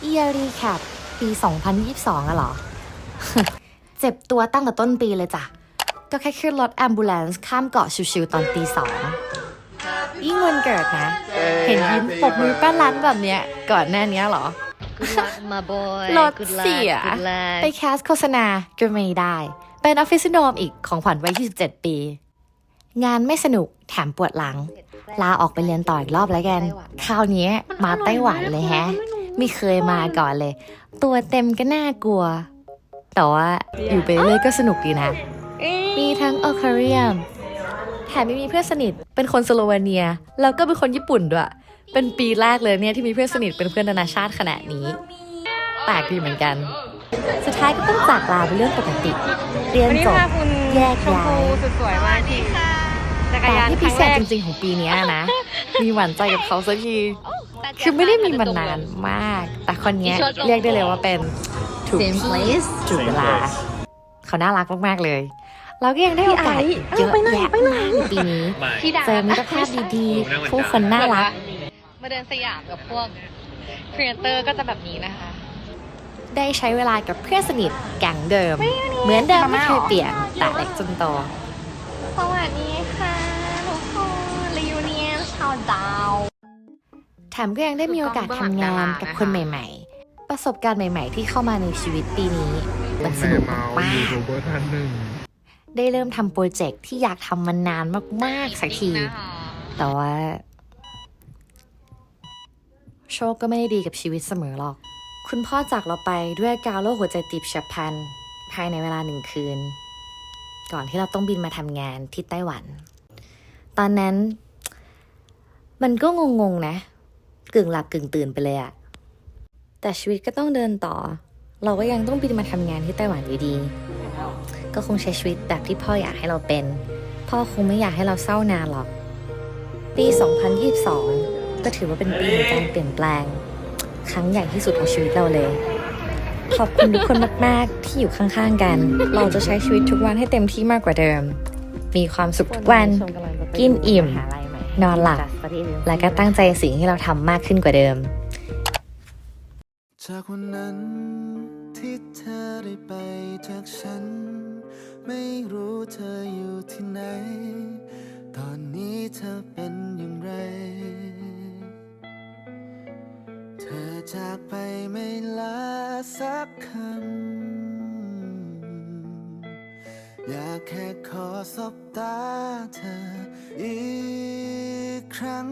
เอียรีแคปปี 2022อะเหรอ เจ็บตัวตั้งแต่ต้นปีเลยจ้ะ ก็แค่ขึ้นรถแอมบูเลนซ์ข้ามเกาะชิวๆตอนตีสองยิ่งวันเกิดนะ เห็นยิ้มปกมือแป้นร้านแบบเนี้ย ก่อนหน้านี้เหรอ Good luck my boy รถ Good luck เสีย Good luck ไปแคสโฆษณาก็ไม่ได้ เป็นออฟฟิศซินโดรมอีกของขวัญวัย27 ปี งานไม่สนุกแถมปวดหลัง ลาออกไปเรียนต่ออีกรอบแล้วกัน คราวนี้มาไต้หวันเลยแฮะ ไม่เคยมาก่อนเลย ตัวเต็มก็น่ากลัว แต่ว่าอยู่ไปเรื่อยๆก็สนุกดีนะ มีทั้งออคาเรียมแถมยังมีเพื่อนสนิทเป็นคนสโลวาเนีย แล้วก็เป็นคนญี่ปุ่นด้วย เป็นปีแรกเลยเนี่ยที่มีเพื่อนสนิทเป็นเพื่อนนานาชาติขนาดนี้แปลกดีเหมือนกัน สุดท้ายก็ต้องจากลาเป็นเรื่องปกติ เรียนวันนี้จบพาคุณแยกชมย้าพูยสุดสวยมากที่จักรแต่ยานที่คพิรั้งเศแรษกจริงๆของปีเนี้ยนะ มีหวานใจกับเขาสักที คือไม่ได้มีมานานมาก แต่คนเนี้ยเรียกได้เลยว่าเป็นถูก Same ที่ place ถูกเวลา เขาน่ารักมากๆเลยเราก็ยังได้โอกาสเยอะแยะมากในปีนี้พี่ดาเจอมิตรภาพดีๆ ผู้คนน่ารัก มาเดินสยามกับพวกครีเอเตอร์ก็จะแบบนี้นะคะ ได้ใช้เวลากับเพื่อนสนิทแก่งเดิม เหมือนเดิมไม่เคยเปลี่ยนแต่เล็กจนโตสวัสดีค่ะทุกคนรีวิเนียนชาวดาวแถ มก็ยังได้มีโอกาสทำงานกับคนใหม่ ๆ ประสบการณ์ใหม่ ๆ ที่เข้ามาในชีวิตปีนี้มันสนุกมากยูทูบเบอร์ท่านหนึ่งๆได้เริ่มทำโปรเจกต์ที่อยากทำมานานมากๆสักที แต่ว่า โชคก็ไม่ได้ดีกับชีวิตเสมอหรอก คุณพ่อจากเราไปด้วยอาการโรคหัวใจตีบเฉียบพลันภายในเวลาหนึ่งคืน ก่อนที่เราต้องบินมาทำงานที่ไต้หวัน ตอนนั้น มันก็งงๆนะ กึ่งหลับกึ่งตื่นไปเลยอะแต่ชีวิตก็ต้องเดินต่อ เราก็ยังต้องบินมาทำงานที่ไต้หวันอยู่ดี ก็คงใช้ชีวิตแบบที่พ่ออยากให้เราเป็น พ่อคงไม่อยากให้เราเศร้านานหรอก ปี 2022 ก็ถือว่าเป็นปีแห่งการเปลี่ยนแปลง ครั้งใหญ่ที่สุดของชีวิตเราเลย ขอบคุณทุกคนมาก ๆ ที่อยู่ข้างๆกัน เราจะใช้ชีวิตทุกวันให้เต็มที่มากกว่าเดิม มีความสุขทุกวัน กินอิ่ม นอนหลับ และก็ตั้งใจสิ่งที่เราทำมากขึ้นกว่าเดิม จากวันนั้นที่เธอได้ไปจากฉัน ไม่รู้เธออยู่ที่ไหน ตอนนี้เธอเป็นอย่างไร เธอจากไปไม่ลาสักคำ อยากแค่ขอสบตาเธออีกครั้ง